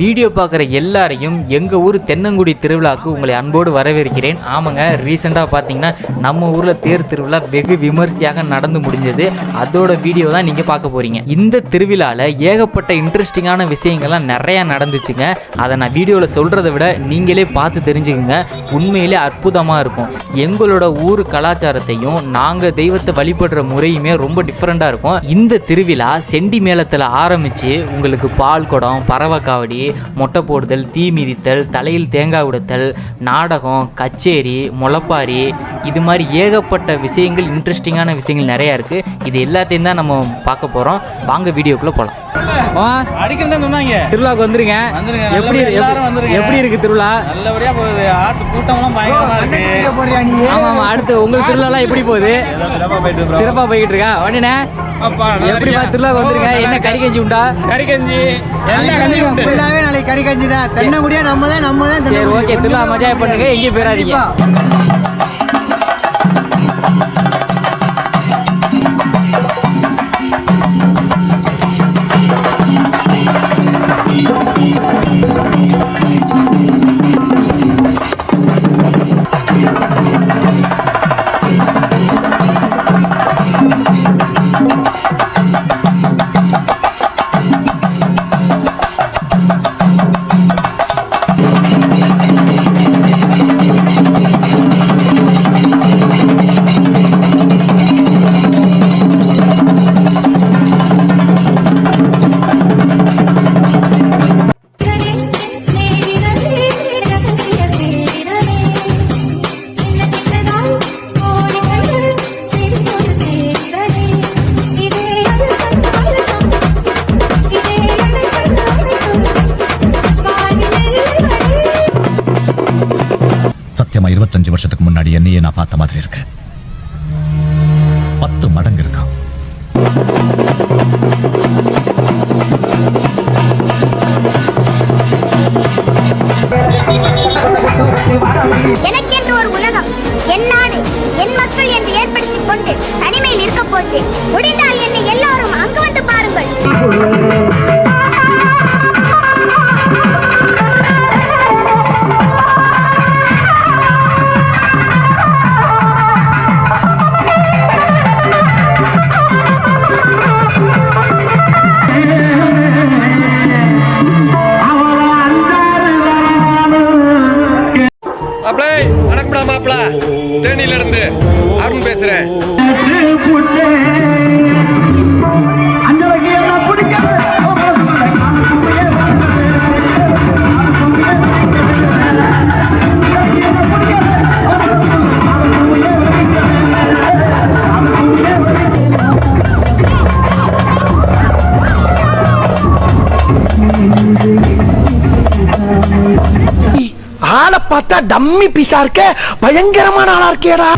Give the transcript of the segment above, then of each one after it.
Video பார்க்குற எல்லாரையும் எங்கள் ஊர் தென்னங்குடி திருவிழாவுக்கு உங்களை அன்போடு வரவேற்கிறேன். ஆமாங்க ரீசெண்டாக பார்த்தீங்கன்னா நம்ம ஊரில் தேர் திருவிழா வெகு விமர்சையாக நடந்து முடிஞ்சது. அதோட வீடியோ தான் நீங்கள் பார்க்க போகிறீங்க இந்த திருவிழாவில் ஏகப்பட்ட இன்ட்ரெஸ்டிங்கான விஷயங்கள்லாம் நிறையா நடந்துச்சுங்க. அதை நான் வீடியோவில் சொல்கிறத விட நீங்களே பார்த்து தெரிஞ்சுக்கோங்க. உண்மையிலே அற்புதமாக இருக்கும். எங்களோட ஊர் கலாச்சாரத்தையும் நாங்கள் தெய்வத்தை வழிபடுற முறையுமே ரொம்ப டிஃப்ரெண்ட்டாக இருக்கும். இந்த திருவிழா செண்டி மேளத்தில் ஆரம்பித்து உங்களுக்கு பால் குடம் பறவை காவடி மொட்டை போடுதல் தீ மிதித்தல் தலையில் தேங்காய் உடைத்தல் நாடகம் கச்சேரி முளைப்பாரி இது மாதிரி ஏகப்பட்ட விஷயங்கள் இன்ட்ரெஸ்டிங்கான விஷயங்கள் நிறையா இருக்குது இது எல்லாத்தையும் தான் நம்ம பார்க்க போகிறோம் வாங்க வீடியோக்குள்ளே போகலாம் திருவிழாவுக்கு வந்துருங்க. வந்துருங்க, எப்படி நல்லபடியா எல்லாரும் வந்துருங்க. எப்படி இருக்கு திருவிழா? நல்லபடியா போகுது. ஆட்டு கூட்டம்லாம் பயங்கரமா இருக்கு. ஆமா ஆமா அடுத்து உங்களுக்கு திருவிழாலாம் எப்படி போகுது? சிறப்பா போய்கிட்டு இருக்கா? எப்படி திருவிழாவுக்கு வந்துருங்க என்ன கறி கஞ்சி உண்டா? கறி கஞ்சி. ஃபுல்லாவே நாளைக்கு கறி கஞ்சி தான். தென்னங்குடியா நம்ம தான் நம்ம தான் சரி ஓகே திருவிழா மஜா பண்ணுங்க. எங்கேயும் போயிடாதீங்க. வருஷத்துக்கு முன்னாடி என்னையே நான் பார்த்த மாதிரி இருக்கு. பத்து மடங்கு இருக்கான் எனக்கென்று ஒரு உலகம் என் நாடு என் மக்கள் என்று ஏற்படுத்திக் கொண்டு தனிமையில் இருக்க போச்சு முடிந்தால் என்னை எல்லாரும் அங்கு வந்து பாருங்கள். மாப்பிள தேனியில இருந்து அருண் பேசுறேன். பார்த்தா டம்மி பீஸா இருக்க. பயங்கரமான ஆளா இருக்கேடா.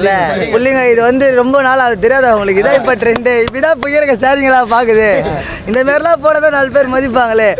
இல்ல பிள்ளைங்க இது வந்து ரொம்ப நாள் அது தெரியாது அவங்களுக்கு இதான் இப்போ ட்ரெண்டு இப்படிதான் புயலுக்கு சாரிங்களா பார்க்குது இந்த மாதிரிலாம் போனதான் நாலு பேர் மதிப்பாங்களே.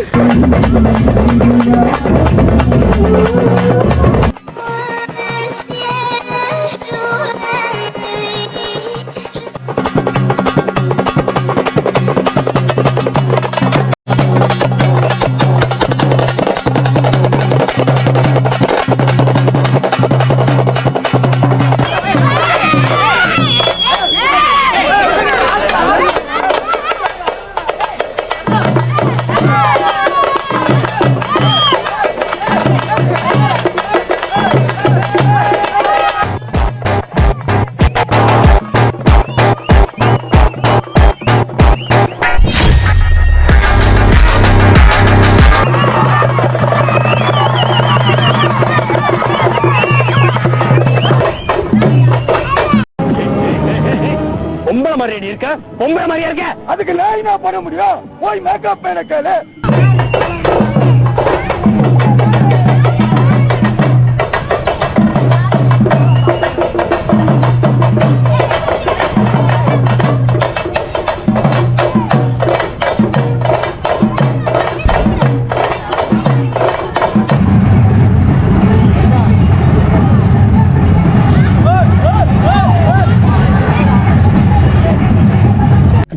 அதுக்கு நான் என்ன பண்ண முடியும். போய் மேக்கப் பண்ண கேளு.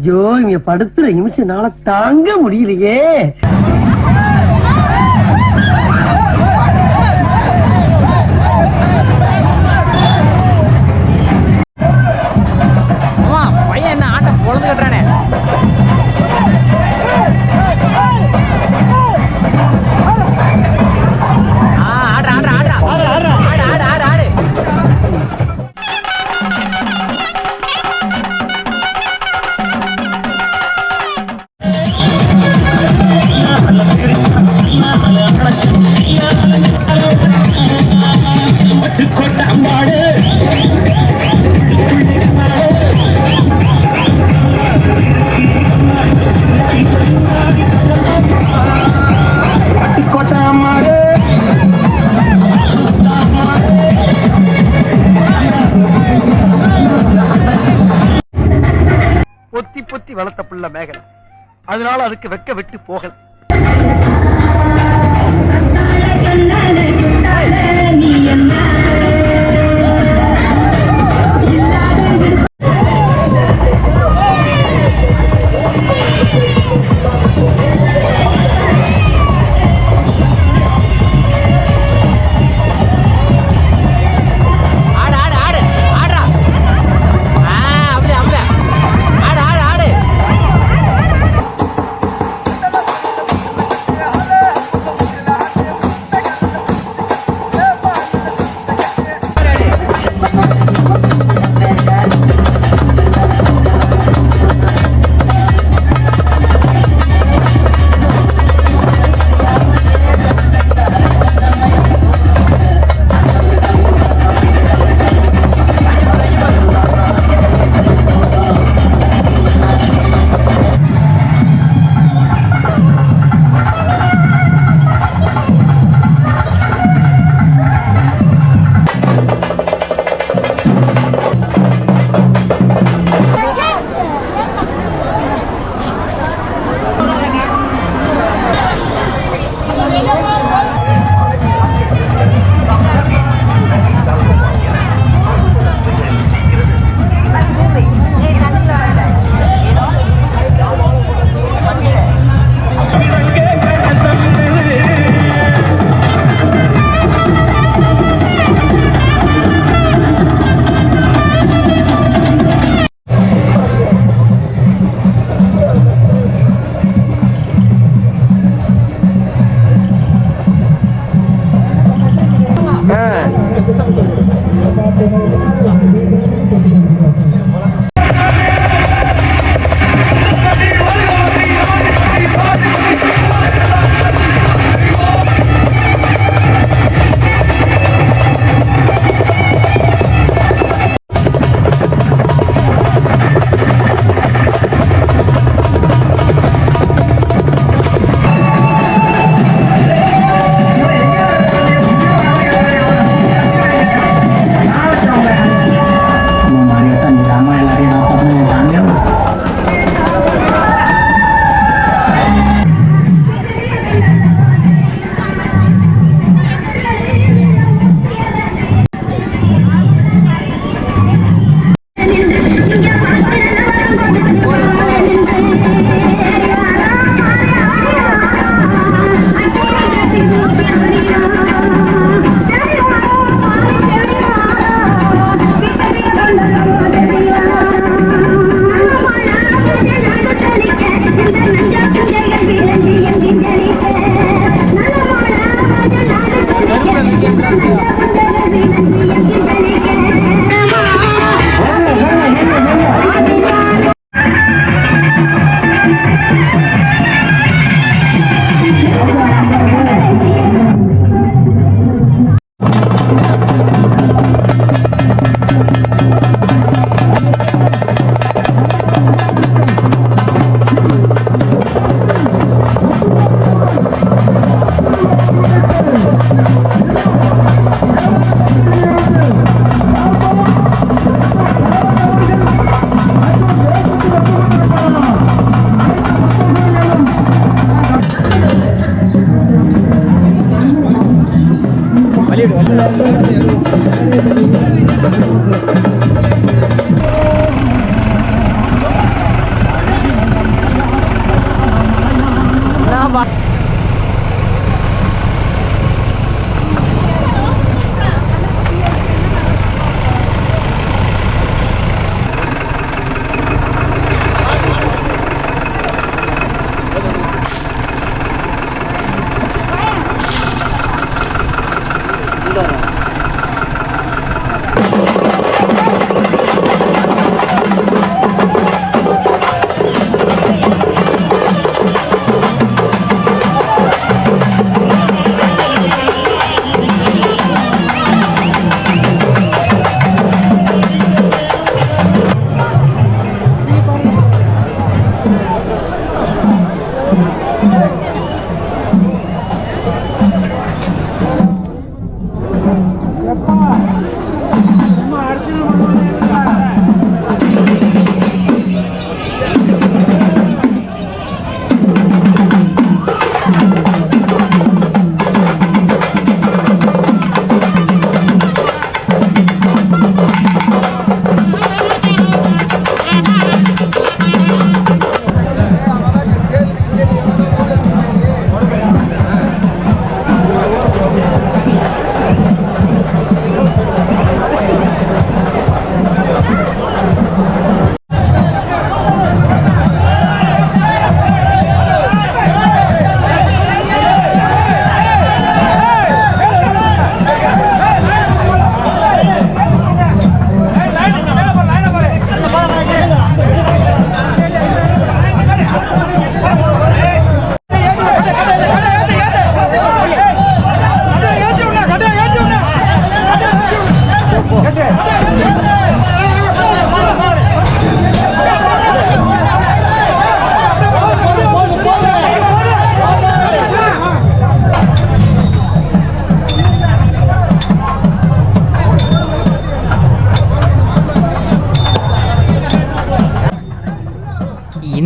ஐயோ இங்க படுத்துற நிமிஷம்னால தாங்க முடியலையே. உள்ள மேகலை. அதனால அதுக்கு வெக்க விட்டு போகல. நீ என்ன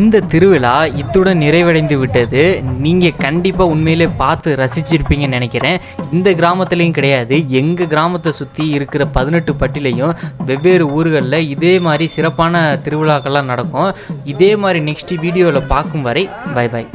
இந்த திருவிழா இத்துடன் நிறைவடைந்து விட்டது. நீங்கள் கண்டிப்பாக உண்மையிலே பார்த்து ரசிச்சிருப்பீங்கன்னு நினைக்கிறேன். இந்த கிராமத்துலேயும் கிடையாது. எங்கள் கிராமத்தை சுற்றி இருக்கிற பதினெட்டு பட்டிலையும் வெவ்வேறு ஊர்களில் இதே மாதிரி சிறப்பான திருவிழாக்கள்லாம் நடக்கும். இதே மாதிரி நெக்ஸ்ட் வீடியோவில் பார்க்கும் வரை பை பை